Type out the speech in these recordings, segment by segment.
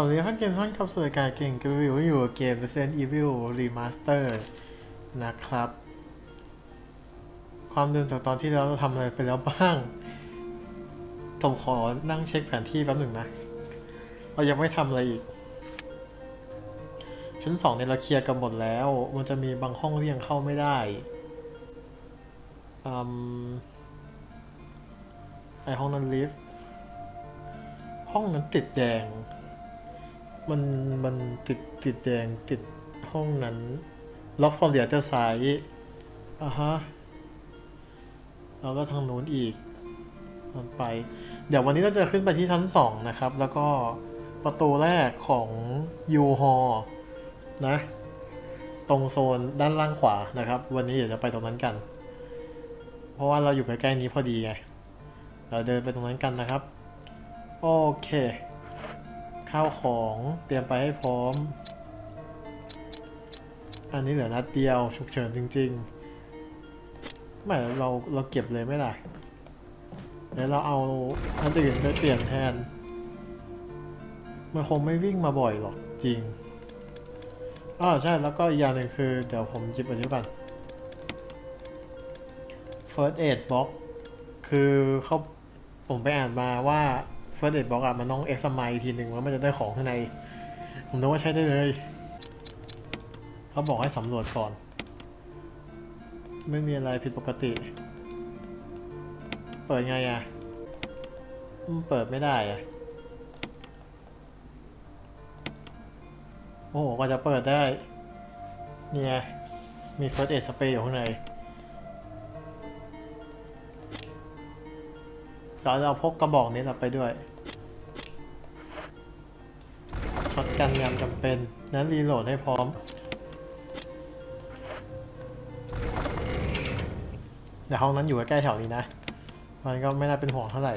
สวัสดีท่านเกมท่านครับสวัสดีการเก่งกับวิวอยู่กับเกม Resident Evil Remaster นะครับ ความเดิมจากตอนที่เราทำอะไรไปแล้วบ้างผมขอนั่งเช็คแผนที่แป๊บหนึ่งนะ เรายังไม่ทำอะไรอีก ชั้นสองเนี่ยเราเคลียร์กันหมดแล้ว มันจะมีบางห้องที่ยังเข้าไม่ได้อืมไอห้องนั้นลิฟต์ห้องนั้นติดแดง มันมันติดติดแดงติดห้องนั้นล็อกฟอร์มเดียจะสายอะฮะแล้วก็ทางนู้นอีกมันไป เดี๋ยววันนี้เราจะขึ้นไปที่ชั้นสองนะครับ แล้วก็ประตูแรกของยูฮอนะ ตรงโซนด้านล่างขวานะครับ วันนี้เดี๋ยวจะไปตรงนั้นกัน เพราะว่าเราอยู่ใกล้ๆนี้พอดีไงเราเดินไปตรงนั้นกันนะครับ โอเค ข้าวของเตรียมไปให้พร้อม อันนี้เหลือนัดเดียวฉุกเฉินจริงๆไม่เราเราเก็บเลยไม่ได้เดี๋ยวเราเอาอันอื่นไปเปลี่ยนแทน มันคงไม่วิ่งมาบ่อยหรอกจริงอ๋อใช่แล้วก็อีกอย่างหนึ่งคือ เดี๋ยวผมหยิบอันนี้ก่อน First Aid Box คือเขาผมไปอ่านมาว่า First Aid Box อะมันต้องเอ็กซ์ไมทีหนึ่งแล้วมันจะได้ของข้างใน ผมนึกว่าใช้ได้เลย เขาบอกให้สำรวจก่อน ไม่มีอะไรผิดปกติ เปิดไงอะมันเปิดไม่ได้อะโอ้โหกว่าจะเปิดได้ เนี่ย มี First Aid Spray อยู่ข้างในเราจะเอาพกกระบอกนี้เราไปด้วย กันยามจำเป็นนั้นรีโหลดให้พร้อมเดี๋ยวห้องนั้นอยู่ใกล้แถวนี้นะ มันก็ไม่น่าเป็นห่วงเท่าไหร่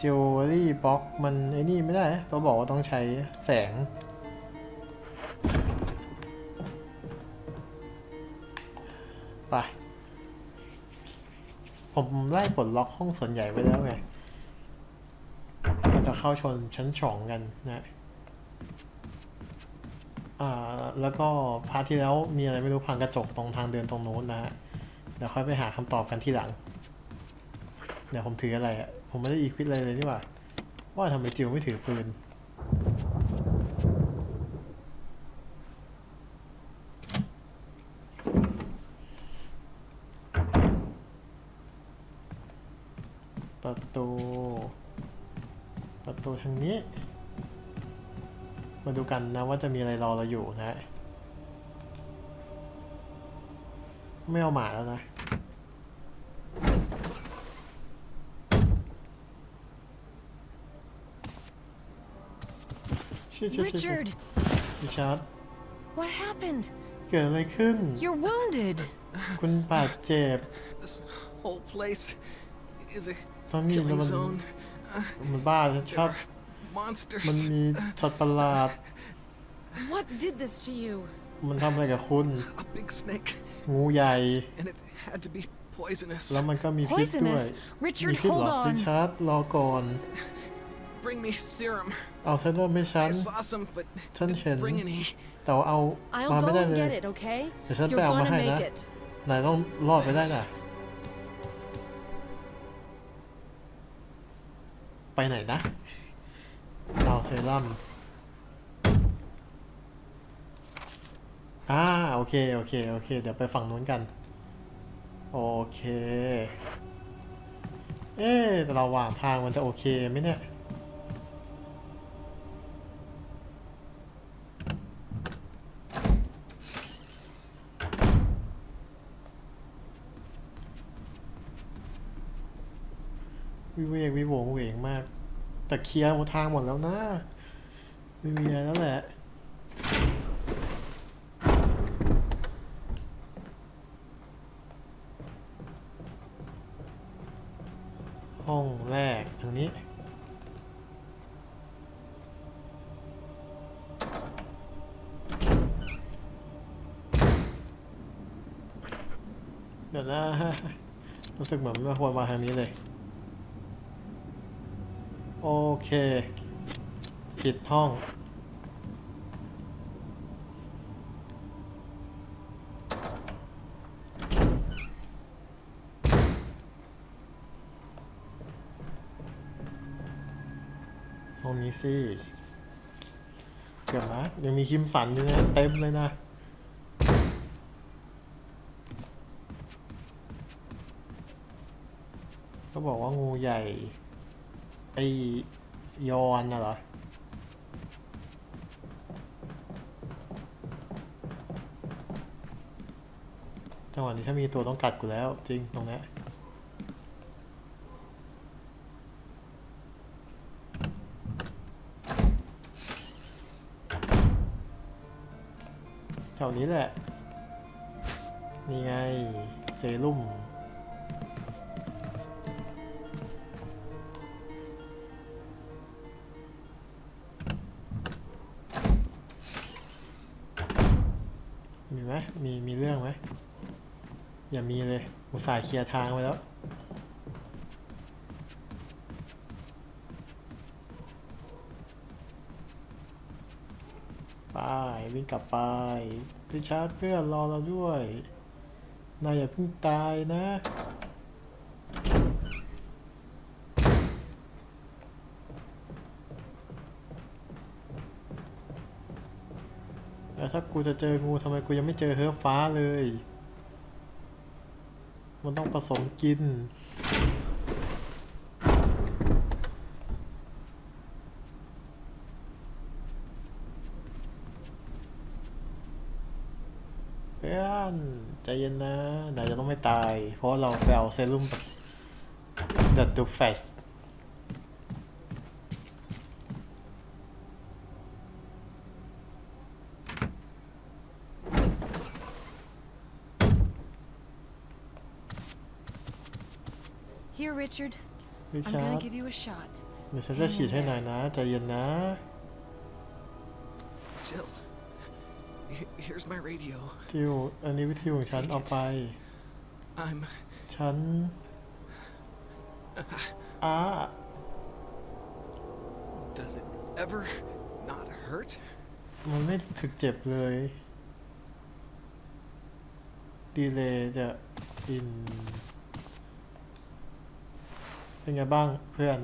จิวเวลรี่บล็อกมันไอ้นี่ไม่ได้ตัวบอกว่าต้องใช้แสง ไป ผมไล่ปลดล็อกห้องส่วนใหญ่ไว้แล้วไง เราจะเข้าชนชั้นสองกันนะ อ่าแล้วก็พาร์ทที่แล้วมีอะไรไม่รู้พังกระจกตรงทางเดินตรงโน้นนะฮะเดี๋ยวค่อยไปหาคำตอบกันที่หลัง เดี๋ยวผมถืออะไรอะผมไม่ได้อีควิดอะไรเลยนี่หว่า ว่าทำไมจิวไม่ถือปืนประตู ประตูทางนี้ มาดูกันนะว่าจะมีอะไรรอเราอยู่นะ ไม่เอาหมาแล้วนะชิชิชิชิ Richard, ริชาร์ด what happened? เกิดอะไรขึ้น You're wounded. คุณบาดเจ็บ This whole place is a ตอนนี้ killing มัน zone. มันบ้าชัด Monsters. ๆมันมีสัตว์ประหลาด What did this to you? มันทำอะไรกับคุณ A big snake, งูใหญ่ and it had to be poisonous. แล้วมันก็มีพิษด้วย Poisonous? Richard, มีพิษเหร hold อริ on. ชาร์ดรอก่อน Bring me serum. เอาเซรั่มให้ฉัน I saw some, but ฉัน didn't เห็น bring any. แต่ว่าเอามา I'll ไม่ go ได้ and เลย get it, okay? เดี๋ยวฉัน You're ไปเอามา gonna ให้นะ make it. นายต้องรอดไปได้น่ะ ไปไหนนะ เอาเซรั่มอ่าโอเค โอเค โอเค เดี๋ยวไปฝั่งนู้นกัน โอเค เอ๊ะแต่เราหว่างทางมันจะโอเคไหมเนี่ย วิเวกวิโหวงเหวงมาก แต่เคลียร์หมดทางหมดแล้วนะไม่มีอะไรแล้วแหละห้องแรกทางนี้เดี๋ยวนะรู้สึกเหมือนไม่ควรมาทางนี้เลย โอเคผิดห้อง ห้องนี้สิ เกือบนะยังมีคิมสันอยู่นะเต็มเลยนะเขาบอกว่างูใหญ่ ไอยอนน่ะเหรอ จังหวะนี้ถ้ามีตัวต้องกัดกูแล้ว จริงตรงนี้แถวนี้แหละ นี่ไง เซรุ่ม อย่ามีเลย อุตส่าห์เคลียร์ทางไว้แล้ว ไป วิ่งกลับไปริชาร์ดเพื่อนรอเราด้วย นายอย่าเพิ่งตายนะแต่ถ้ากูจะเจองูทำไมกูยังไม่เจอเฮือฟ้าเลย มันต้องผสมกิน เพื่อนใจเย็นนะนายจะต้องไม่ตาย เพราะเราไปเอาเซรุ่มแบบเดดดูแฟช Here, Richard. ริ I'm ชา gonna ร์ด give you a shot. เดี๋ยวฉันจะฉีดให้นายนะใจเย็นนะ Jill. he- Here's my radio. ทิวอันนี้วิธีของฉันเอาไป I'm. ฉันอ้า Does it ever not hurt? มันไม่ถึกเจ็บเลยดีเลยจะอิน เป็นไงบ้างเพื่อน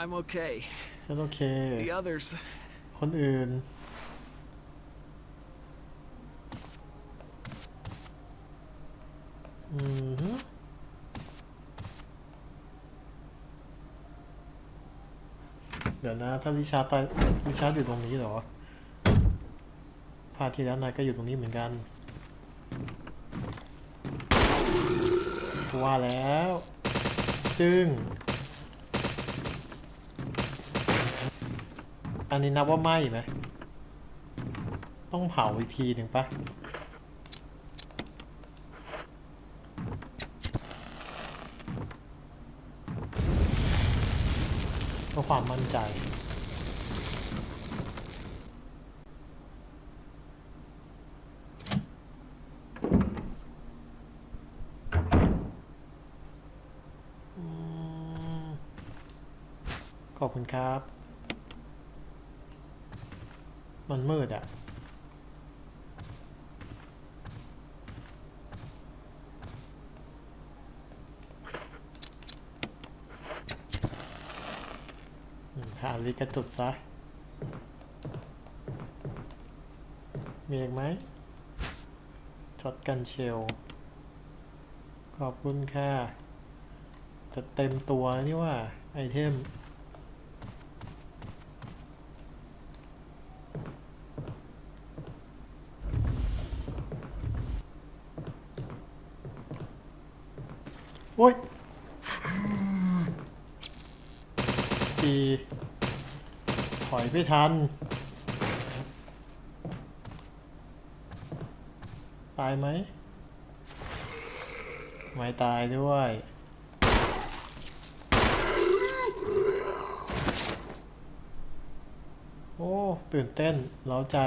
I'm okay. ฉันโอเค The others. คนอื่น อือฮึเดี๋ยวนะ ถ้าริชาร์ดตายริชาร์ดอยู่ตรงนี้เหรอพาร์ทที่แล้วนายก็อยู่ตรงนี้เหมือนกัน ว่าแล้ว จึง อันนี้นับว่าไหมไหม ต้องเผาอีกทีหนึ่งปะเพื่อความมั่นใจ อืมขอบ คุณครับ มันมืดอะอืมหาลิกระจุดซะ มีอีกไหมช็อตกันเชล ขอบคุณค่ะแต่เต็มตัวนี่ว่า ไอเทม โอ้ยดีถอย ไม่ทัน ตายไหม ไม่ตายด้วย โอ้ ตื่นเต้นเล้าใจ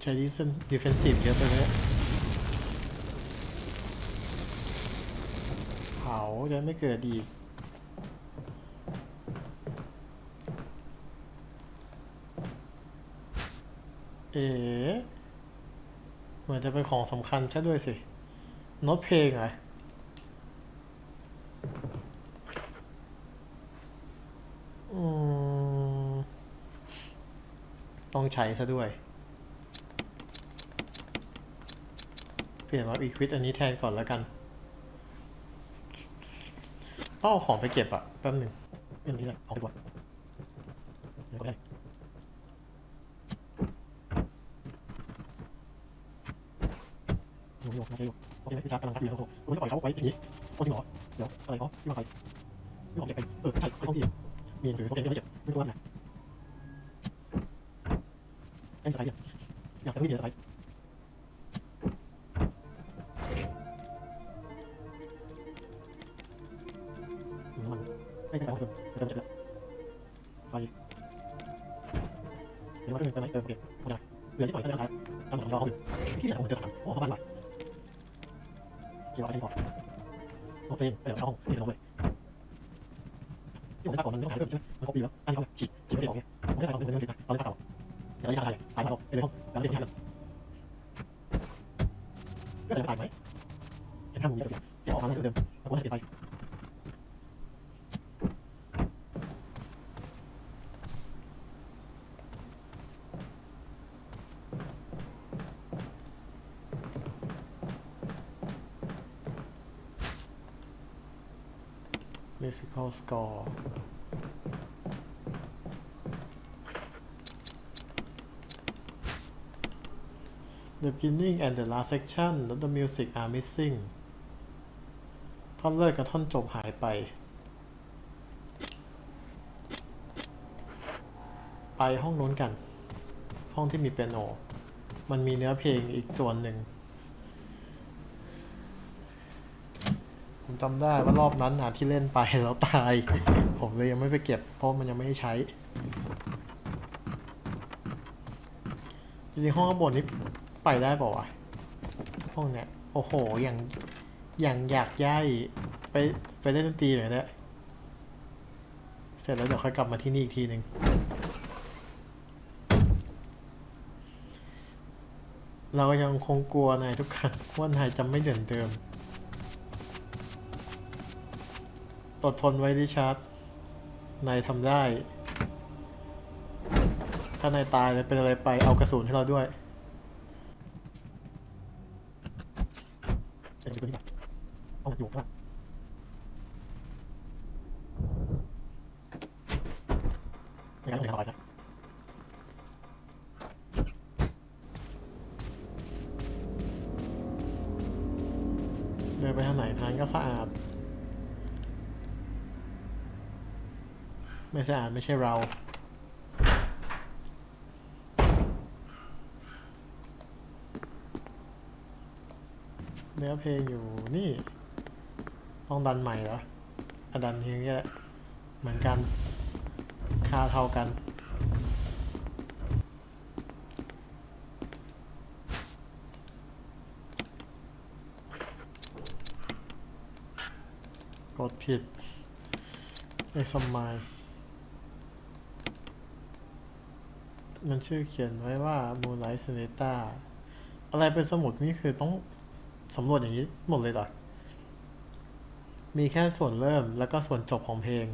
ใช้ดิสดิเฟนซีฟเยอะไปไหมเผา จะไม่เกิดอีกเอ๋เหมือนจะเป็นของสำคัญใช่ด้วยสิโน้ตเพลงเหรอต้องใช้ซะด้วย เปลี่ยนมาอีควิดอันนี้แทนก่อนแล้วกัน ต้องเอาของไปเก็บอะแป๊บหนึ่งเรื่องนี้แหละเอาดีกว่าเดี๋ยวก็ได้โยกโยกนะโยกโอเคไหมพี่ชาร์จกำลังพักอยู่ในห้องโถงโอ้ยปล่อยเขาไว้อย่างนี้โอ้จริงเหรอเดี๋ยวอะไรเขาที่มาใครไม่ออกเก็บไปเออใช่ไปห้องที่มีหนังสือโอเคไม่เก็บไม่รู้ว่าไหนไอ้สไลด์เนี่ยอยากจะรู้มีสไลด์ หาเพิ่มใช่ไหมมันครบดีแล้วอันนี้เขาฉีดฉีดไม่ได้ออกเนี่ยผมได้ใส่ก่อนเป็นเรื่องติดตอนแรกเก่าเดี๋ยวระยะทางถ่ายมาออกไปเลยห้องแล้วเรียกที่ห้าก็จะตายไหมเห็นห้ามุมนี้เสียเสียออกมาเหมือนเดิมแล้วก็ให้เปลี่ยนไป musical score The beginning and the last section of the music are missing ท่อนเลิกกับท่อนจบหายไป ไปห้องนู้นกัน ห้องที่มีเปียโน มันมีเนื้อเพลงอีกส่วนหนึ่ง ผมจำได้ว่ารอบนั้นนะที่เล่นไปแล้วตาย ผมเลยยังไม่ไปเก็บ เพราะมันยังไม่ได้ใช้ จริงๆห้องข้างบนนี้ ไปได้ป่าวะห้องเนี้ยโอ้โหอย่างอย่างอยากย้ายไปไปเล่นดนตรีหน่อยนะเสร็จแล้วเดี๋ยวค่อยกลับมาที่นี่อีกทีหนึ่งเรายังคงกลัวนายทุกครั้งว่านายจะไม่เหมือนเดิมอดทนไว้ดิชาร์ดนายทำได้ ถ้านายตายเลยเป็นอะไรไปเอากระสุนให้เราด้วย ไม่สะอาดไม่ใช่เราเนื้อเพลงอยู่นี่ ต้องดันใหม่เหรออดันเพลงนี้แหละเหมือนกัน ค่าเท่ากันกดผิดเอกสมัย มันชื่อเขียนไว้ว่า Moonlight Sonata อะไรเป็นสมุดนี่คือต้องสำรวจอย่างนี้หมดเลยเหรอ มีแค่ส่วนเริ่มแล้วก็ส่วนจบของเพลง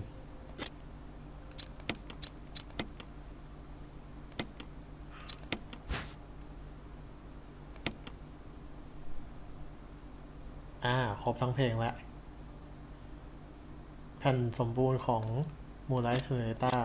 อ่า ครบทั้งเพลงแล้ว แผ่นสมบูรณ์ของ Moonlight Sonata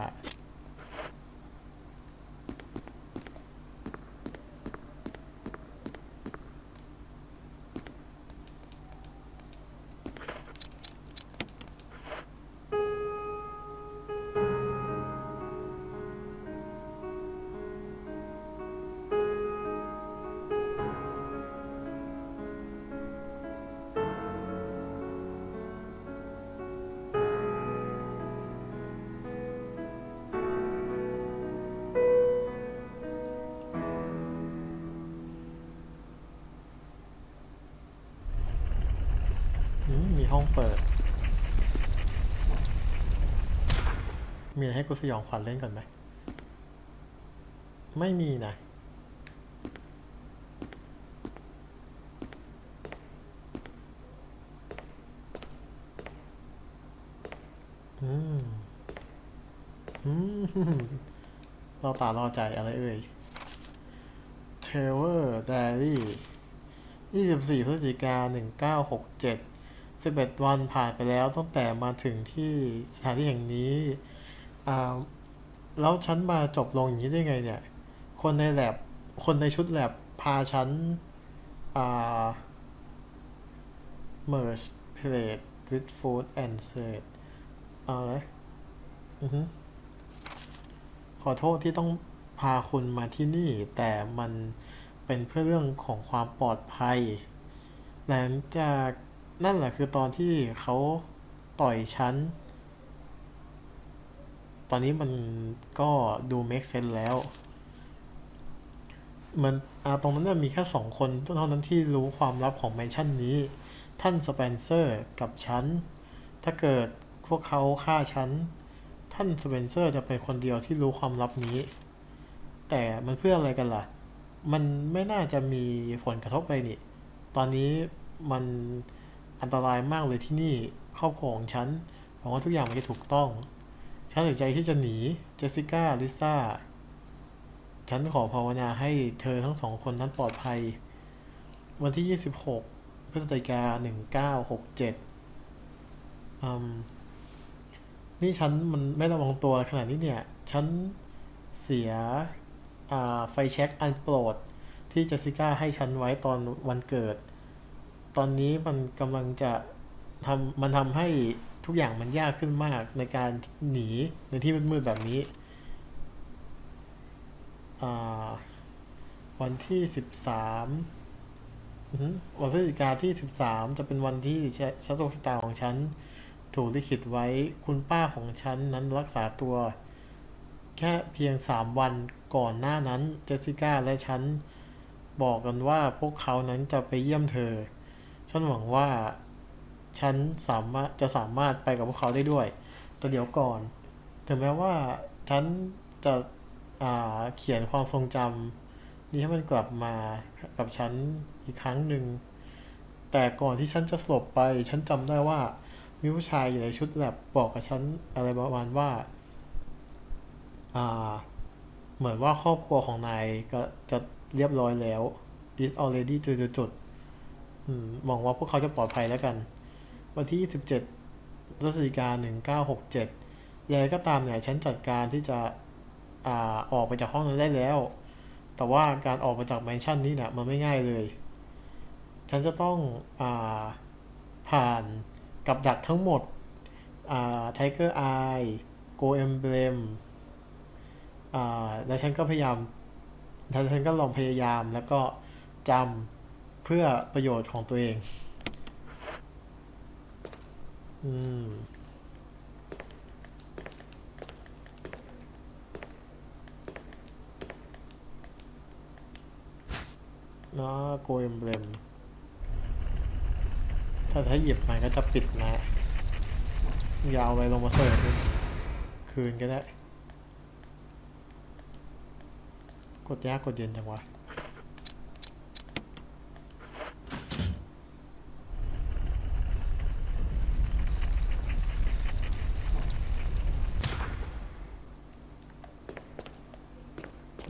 ห้องเปิด มีอะไรให้กูสยองขวัญเล่นก่อนไหม ไม่มีนะอืมอืมรอตารอใจอะไรเอ่ย เทเวอร์ไดลี่ยี่สิบสี่พฤศจิกาหนึ่งเก้าหกเจ็ด 11 วันผ่านไปแล้วตั้งแต่มาถึงที่สถานที่แห่งนี้แล้วฉันมาจบลงอย่างนี้ได้ไงเนี่ย คนในแลบคนในชุดแลบพาฉันอ่า merge plate with food and search อะไรอือฮึขอโทษที่ต้องพาคุณมาที่นี่ แต่มันเป็นเพื่อเรื่องของความปลอดภัย หลังจาก นั่นแหละคือตอนที่เขาต่อยฉัน ตอนนี้มันก็ดู make sense แล้ว มันอาตรงนั้นน่ะมีแค่สองคนเท่านั้นที่รู้ความลับของแมนชั่นนี้ ท่านสเปนเซอร์กับฉัน ถ้าเกิดพวกเขาฆ่าฉัน ท่านสเปนเซอร์จะเป็นคนเดียวที่รู้ความลับนี้ แต่มันเพื่ออะไรกันล่ะ มันไม่น่าจะมีผลกระทบอะไรนี่ ตอนนี้มัน อันตรายมากเลยที่นี่ครอบครัวของฉันหวังว่าทุกอย่างมันจะถูกต้อง ฉันตัดใจที่จะหนี เจสสิก้า ลิซ่า ฉันขอภาวนาให้เธอทั้งสองคนนั้นปลอดภัย วันที่ 26 พฤศจิกา 1967อืมนี่ฉันมันไม่ระวังตัวขนาดนี้เนี่ย ฉันเสียไฟแช็กอันโปรดที่เจสสิก้าให้ฉันไว้ตอนวันเกิด ตอนนี้มันกำลังจะทำมันทำให้ทุกอย่างมันยากขึ้นมากในการหนีในที่มืดๆแบบนี้ วันที่สิบสามวันพฤศจิกาที่สิบสามจะเป็นวันที่ชะชะโชคชะตาของฉัน ถูกลิขิตไว้คุณป้าของฉันนั้นรักษาตัว แค่เพียงสามวันก่อนหน้านั้น เจสสิก้าและฉัน บอกกันว่าพวกเขานั้นจะไปเยี่ยมเธอ ฉันหวังว่า ฉันสามารถจะสามารถไปกับพวกเขาได้ด้วย แต่เดี๋ยวก่อน ถึงแม้ว่าฉันจะอ่าเขียนความทรงจำนี้ให้มันกลับมากับฉันอีกครั้งหนึ่ง แต่ก่อนที่ฉันจะสลบไป ฉันจำได้ว่ามีผู้ชายอยู่ในชุดแลบบอกกับฉันอะไรประมาณว่า อ่า เหมือนว่าครอบครัวของนายก็จะเรียบร้อยแล้ว is already จุดจุด หวังว่าพวกเขาจะปลอดภัยแล้วกัน วันที่ 27พฤศจิกายน1967ยังไงก็ตามเนี่ยฉันจัดการที่จะอ่าออกไปจากห้องนั้นได้แล้ว แต่ว่าการออกมาจากแมนชั่นนี้เนี่ยมันไม่ง่ายเลย ฉันจะต้องอ่าผ่านกับดักทั้งหมดอ่า Tiger Eye Go Emblem อ่าแล้วฉันก็พยายามแล้วฉันก็ลองพยายามแล้วก็จำ เพื่อประโยชน์ของตัวเอง อืมเนาะโกเอมเบลมถ้าถ้าหยิบมันก็จะปิดนะอยาวไปลงมาเสิร์ฟคืนก็ได้ กดยากกดเย็นจังวะ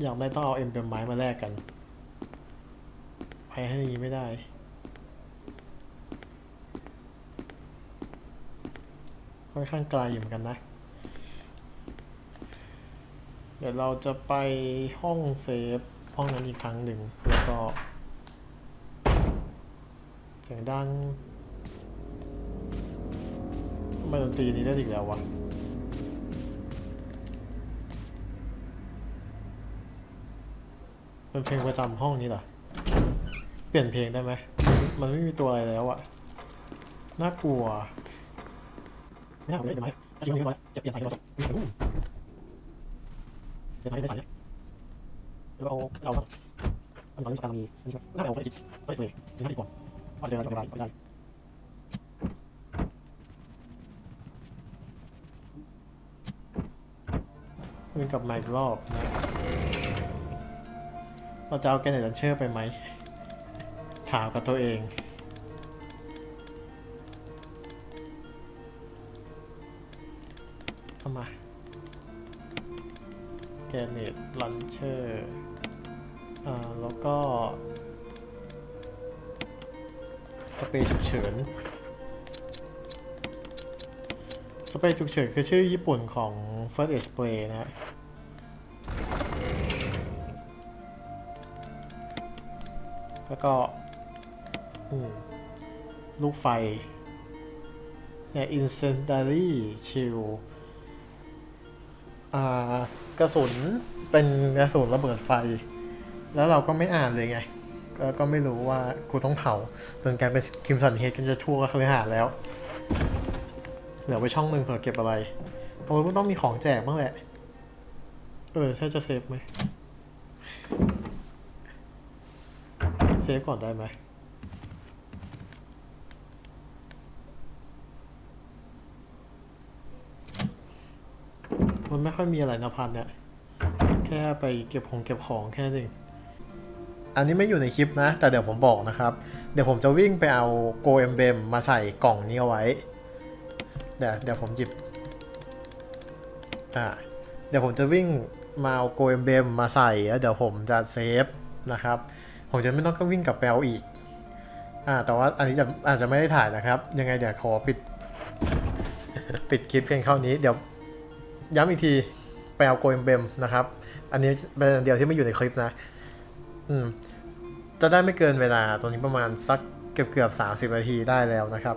อย่างไม่ต้องเอาเอ็มเป็นไม้มาแลกกัน ไปให้นี้ไม่ได้ ค่อนข้างไกลอยู่เหมือนกันนะ เดี๋ยวเราจะไปห้องเซฟห้องนั้นอีกครั้งหนึ่งแล้วก็เสียงดังทำไมดนตรีนี้ได้อีกแล้ววะ เป็นเพลงประจำห้องนี้เหรอ เปลี่ยนเพลงได้ไหม มันไม่มีตัวอะไรแล้วอะน่ากลัว ไม่น่าเลยเดี๋ยวไหมจริงๆมจะเปลี่ยนสายเราจะเดี๋ยวไหมได้สายเนี่ยเราเอาเอาอันนี้ตอนนี้สตางมีน่าเอาไปจิตไปเลยนี่าดีกว่าว่าจจะอะไรก็ได้ก็ได้วิ่งกลับมาอีกรอบนะ เราจะเอาแกนเนตดันเชอร์ไปไหม ถามกับตัวเองเอามากนเนตลันเชอร์อ่าแล้วก็ สเปรย์ฉุกเฉิน สเปรย์ฉุกเฉินคือชื่อญี่ปุ่นของ First Aid Spray นะฮะ แล้วก็อืมลูกไฟเนี่ย incendiary chill อ่ากระสุนเป็นกระสุนระเบิดไฟ แล้วเราก็ไม่อ่านเลยไงก็ก็ไม่รู้ว่ากูต้องเผาจนกลายเป็นคิมสันเฮดกันจะทั่วก็เลยหาแล้ว เหลือไว้ช่องหนึ่งเผื่อเก็บอะไรเพราะมันต้องมีของแจกบ้างแหละ เออใช่จะเซฟไหม เซฟก่อนได้ไหมมันไม่ค่อยมีอะไรนะพันเนี่ย แค่ไปเก็บของเก็บของแค่นั้นเองอันนี้ไม่อยู่ในคลิปนะ แต่เดี๋ยวผมบอกนะครับ เดี๋ยวผมจะวิ่งไปเอาโกเอมเบมมาใส่กล่องนี้เอาไว้ เดี๋ยวเดี๋ยวผมหยิบอ่าเดี๋ยวผมจะวิ่งมาเอาโกเอมเบมมาใส่แล้วเดี๋ยวผมจะเซฟนะครับ ผมจะไม่ต้องก็วิ่งกลับไปเอาอีก อ่า แต่ว่าอันนี้จะอาจจะไม่ได้ถ่ายนะครับ ยังไงเดี๋ยวขอปิด ปิดคลิปเพียงเท่านี้ เดี๋ยวย้ำอีกทีไปเอาโกเอมเบมนะครับ อันนี้เป็นอันเดียวที่ไม่อยู่ในคลิปนะ อืม จะได้ไม่เกินเวลาตรงนี้ประมาณสักเกือบเกือบสามสิบนาทีได้แล้วนะครับ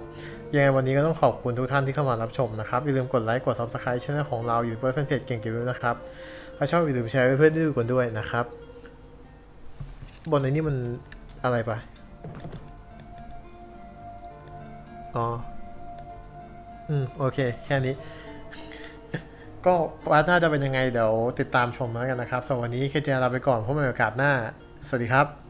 ยังไงวันนี้ก็ต้องขอบคุณทุกท่านที่เข้ามารับชมนะครับ อย่าลืมกดไลค์ กด subscribe ช่องของเราอยู่บนแฟนเพจเก่งกิวนะครับ ถ้าชอบอย่าลืมแชร์ให้เพื่อนได้ดูกันด้วยนะครับ บนไอ้นี่มันอะไรปะอ๋อ อืม โอเค แค่นี้ ก็พาร์ทหน้าจะเป็นยังไง เดี๋ยวติดตามชมแล้วกันนะครับสำหรับวันนี้เคเจลาไปก่อนพบกันโอกาสหน้า สวัสดีครับ